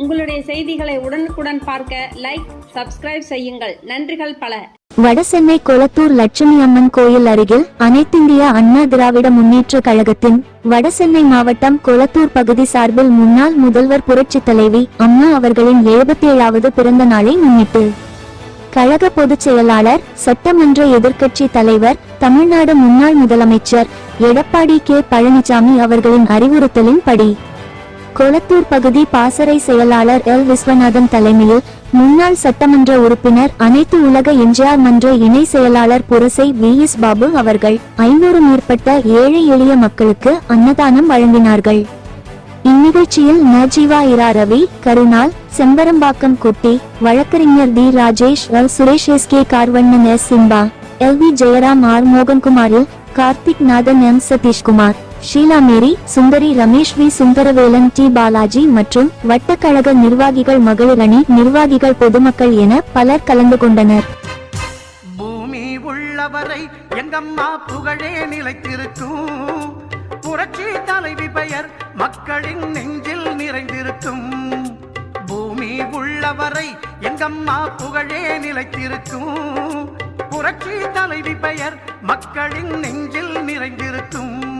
உங்களுடைய செய்திகளை உடனுக்குடன் பார்க்க லைக் சப்ஸ்கிரைப் செய்யுங்கள். நன்றிகள் பல. வடசென்னை கொளத்தூர் லட்சுமி அம்மன் கோயில் அருகில் அனைத்திந்திய அண்ணா திராவிட முன்னேற்ற கழகத்தின் வடசென்னை மாவட்டம் கொளத்தூர் பகுதி சார்பில் முன்னாள் முதல்வர் புரட்சித் தலைவி அம்மா அவர்களின் எழுபத்தி ஏழாவது பிறந்த நாளை முன்னிட்டு கழக பொதுச் செயலாளர் சட்டமன்ற எதிர்க்கட்சி தலைவர் தமிழ்நாடு முன்னாள் முதலமைச்சர் எடப்பாடி கே பழனிசாமி அவர்களின் அறிவுறுத்தலின்படி கொளத்தூர் பகுதி பாசறை செயலாளர் எல். விஸ்வநாதன் தலைமையில் முன்னாள் சட்டமன்ற உறுப்பினர் அனைத்து உலக எம்ஜிஆர் மன்ற இணை செயலாளர் புரசை வி. எஸ். பாபு அவர்கள் ஐநூறு மேற்பட்ட ஏழை எளிய மக்களுக்கு அன்னதானம் வழங்கினார்கள். இந்நிகழ்ச்சியில் நஜீவா இரா ரவி கருணால் செம்பரம்பாக்கம் குட்டி வழக்கறிஞர் T. Rajesh L. Suresh S. K. Karvannan S. Simba L. V. Jayaram R. மோகன்குமாரில் Karthik Nathan M. Sathishkumar. Sheela Mary Sundari Ramesh V. Sundaravelan T. Balaji மற்றும் வட்டக்கழக நிர்வாகிகள் மகளிர் அணி நிர்வாகிகள் பொதுமக்கள் என பலர் கலந்து கொண்டனர். பூமி உள்ளவரை எங்கம்மா புகழே நிலைத்திருக்கும். புரட்சி தலைவி பெயர் மக்களின் நெஞ்சில் நிறைந்திருக்கும். பூமி உள்ளவரை எங்கம்மா புகழே நிலைத்திருக்கும். புரட்சி தலைவி பெயர் மக்களின் நெஞ்சில் நிறைந்திருக்கும்.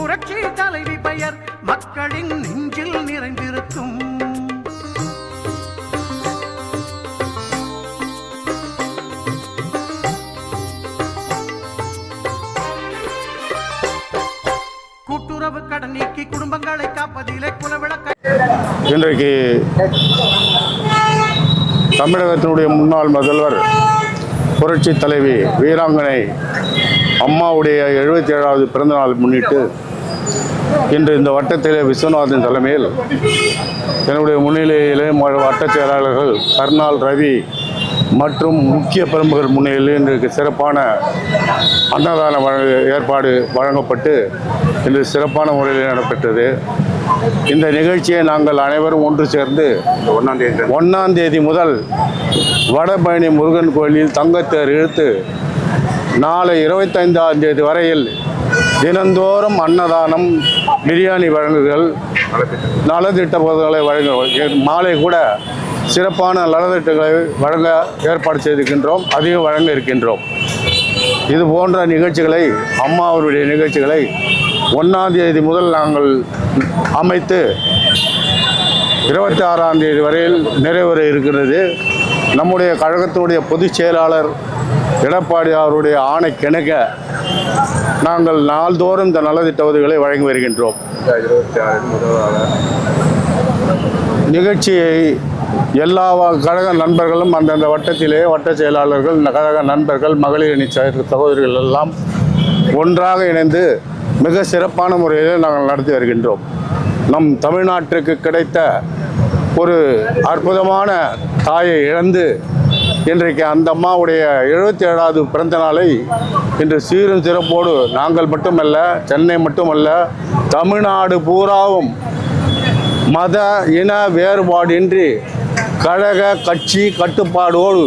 புரட்சி தலைவி பெயர் மக்களின் நெஞ்சில் நிறைந்திருக்கும். கூட்டுறவு கடன் நீக்கி குடும்பங்களை காப்பதிலே குலவிளக்க இன்றைக்கு தமிழகத்தினுடைய முன்னாள் முதல்வர் புரட்சி தலைவி வீராங்கனை அம்மாவுடைய எழுபத்தி ஏழாவது பிறந்தநாள் முன்னிட்டு இன்று இந்த வட்டத்திலே விஸ்வநாதன் தலைமையில் என்னுடைய முன்னிலையிலே ம- வட்டச் செயலாளர்கள் கர்னால் ரவி மற்றும் முக்கிய பிரமுகர் முன்னிலையில் இன்றைக்கு சிறப்பான அன்னதான வழங்க ஏற்பாடு வழங்கப்பட்டு இன்று சிறப்பான முறையில் நடைபெற்றது. இந்த நிகழ்ச்சியை நாங்கள் அனைவரும் ஒன்று சேர்ந்து ஒன்றாம் தேதி முதல் வடபழனி முருகன் கோயிலில் தங்கத்தேர் இழுத்து நாளை இருபத்தைந்தாம் தேதி வரையில் தினந்தோறும் அன்னதானம் பிரியாணி வழங்குதல் நலத்திட்ட பொருட்களை வழங்க மாலை கூட சிறப்பான நலத்திட்டங்களை வழங்க ஏற்பாடு செய்திருக்கின்றோம் அதிகம் வழங்க இருக்கின்றோம். இது போன்ற நிகழ்ச்சிகளை அம்மா அவருடைய நிகழ்ச்சிகளை ஒன்றாம் தேதி முதல் நாங்கள் அமைத்து இருபத்தி ஆறாம் தேதி வரையில் நிறைவேற இருக்கிறது நம்முடைய கழகத்தினுடைய பொதுச் செயலாளர் எடப்பாடி அவருடைய ஆணை கிணக்க நாங்கள் நாள்தோறும் இந்த நலத்திட்ட உதவிகளை வழங்கி வருகின்றோம். நிகழ்ச்சியை எல்லா கழக நண்பர்களும் அந்தந்த வட்டத்திலே வட்ட செயலாளர்கள் கழக நண்பர்கள் மகளிர் அணி சகோதரிகள் எல்லாம் ஒன்றாக இணைந்து மிக சிறப்பான முறையில் நாங்கள் நடத்தி வருகின்றோம். நம் தமிழ்நாட்டிற்கு கிடைத்த ஒரு அற்புதமான தாயை இழந்து இன்றைக்கு அந்த அம்மாவுடைய எழுபத்தி ஏழாவது பிறந்த நாளை இன்று சீரும் சிறப்போடு நாங்கள் மட்டுமல்ல சென்னை மட்டுமல்ல தமிழ்நாடு பூராவும் மத இன வேறுபாடின்றி கழக கட்சி கட்டுப்பாடோடு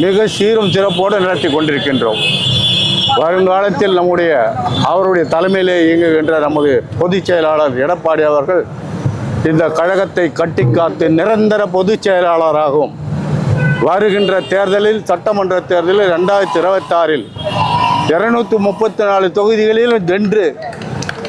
மிக சீரும் சிறப்போடு நடத்தி கொண்டிருக்கின்றோம். வருங்காலத்தில் நம்முடைய அவருடைய தலைமையிலே இயங்குகின்ற நமது பொதுச் செயலாளர் எடப்பாடி அவர்கள் இந்த கழகத்தை கட்டி காத்து நிரந்தர பொதுச் செயலாளராகவும் வருகின்ற தேர்தலில் சட்டமன்ற தேர்தலில் ரெண்டாயிரத்தி இருபத்தாறில் இருநூத்தி முப்பத்தி நாலு தொகுதிகளில் வென்று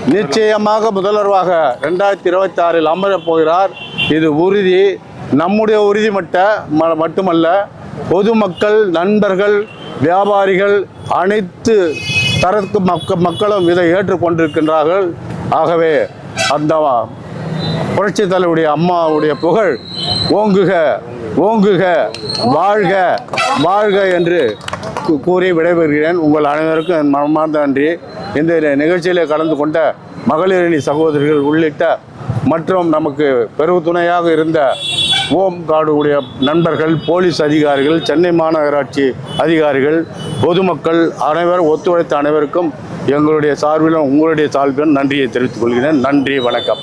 நிச்சயமாக முதல்வராக ரெண்டாயிரத்தி இருபத்தி ஆறில் அமரப் போகிறார். இது உறுதி. நம்முடைய உறுதி மட்ட ம- மட்டுமல்ல பொதுமக்கள் நண்பர்கள் வியாபாரிகள் அனைத்து தரத்து மக்க மக்களும் இதை ஏற்றுக்கொண்டிருக்கின்றார்கள். ஆகவே அந்த புரட்சி தலைவருடைய அம்மாவுடைய புகழ் ஓங்குக ஓங்குக வாழ்க வாழ்க என்று கூறி விடைபெறுகிறேன். உங்கள் அனைவருக்கும் என் மனமார்ந்த நன்றி. இந்த நிகழ்ச்சியில் கலந்து கொண்ட மகளிரணி சகோதரிகள் உள்ளிட்ட மற்றும் நமக்கு பெருதுணையாக இருந்த ஓம் காடுடைய நண்பர்கள் போலீஸ் அதிகாரிகள் சென்னை மாநகராட்சி அதிகாரிகள் பொதுமக்கள் அனைவரும் ஒத்துழைத்த அனைவருக்கும் எங்களுடைய சார்பிலும் உங்களுடைய சார்பிலும் நன்றியை தெரிவித்துக் கொள்கிறேன். நன்றி வணக்கம்.